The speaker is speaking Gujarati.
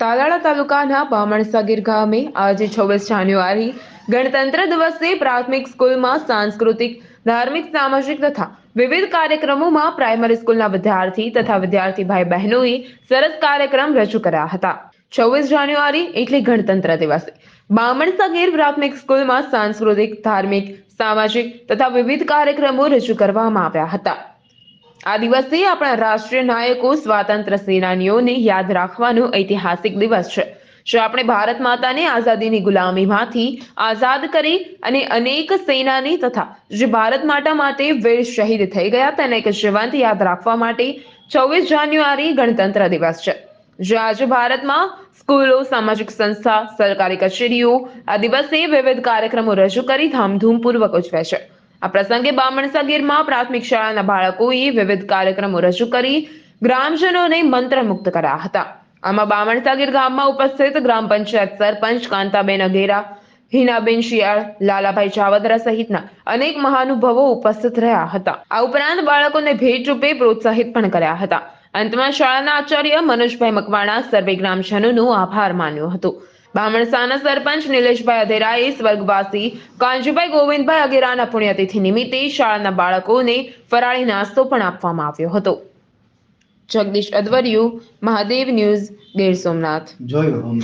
તાલાળા તાલુકાના બામણસાગીર ગામે આજે છવ્વીસ જાન્યુઆરી ગણતંત્ર દિવસે પ્રાથમિક સ્કૂલમાં સાંસ્કૃતિક, ધાર્મિક, સામાજિક તથા વિવિધ કાર્યક્રમોમાં પ્રાઇમરી સ્કૂલના વિદ્યાર્થી તથા વિદ્યાર્થી ભાઈ બહેનોએ સરસ કાર્યક્રમ રજૂ કર્યા હતા. છવ્વીસ જાન્યુઆરી એટલે ગણતંત્ર દિવસે. બામણસાગીર પ્રાથમિક સ્કૂલમાં સાંસ્કૃતિક, ધાર્મિક, સામાજિક તથા વિવિધ કાર્યક્રમો રજૂ કરવામાં આવ્યા હતા. આ દિવસે આપણા રાષ્ટ્રીય નાયકો સ્વાતંત્ર્ય સેનાનીઓને યાદ રાખવાનો ઐતિહાસિક દિવસ છે. જો આપણે ભારત માતાને આઝાદીની ગુલામીમાંથી આઝાદ કરી અને અનેક સેનાની તથા જે ભારત માતા માટે વીર શહીદ થઈ ગયા તેને એક જીવંત યાદ રાખવા માટે છવ્વીસ જાન્યુઆરી ગણતંત્ર દિવસ છે. જે આજે ભારતમાં સ્કૂલો, સામાજિક સંસ્થા, સરકારી કચેરીઓ આ દિવસે વિવિધ કાર્યક્રમો રજૂ કરી ધામધૂમપૂર્વક ઉજવે છે. આ પ્રસંગે બામણસગીરમાં પ્રાથમિક શાળાના બાળકોએ વિવિધ કાર્યક્રમો રજૂ કરી ગ્રામજનોને મંત્રમુક્ત કર્યા હતા. આમાં બામણસાગીર ગામમાં ઉપસ્થિત ગ્રામ પંચાયત સરપંચ કાંતાબેન અગેરા હિનાબેન શિયાળ, લાલાભાઈ ચાવદરા સહિતના અનેક મહાનુભાવો ઉપસ્થિત રહ્યા હતા. આ ઉપરાંત બાળકોને ભેટ રૂપે પ્રોત્સાહિત પણ કર્યા હતા. અંતમાં શાળાના આચાર્ય મનોજભાઈ મકવાણા સર્વે ગ્રામજનોનો આભાર માન્યો હતો. બામણસાના સરપંચ નિલેશભાઈ અધેરાએ સ્વર્ગવાસી કાંજીભાઈ ગોવિંદભાઈ અગેરાના પુણ્યતિથિ નિમિત્તે શાળાના બાળકોને ફરાળી નાસ્તો પણ આપવામાં આવ્યો હતો. જગદીશ અદવરિયુ, મહાદેવ ન્યૂઝ ગીર સોમનાથ. જોયું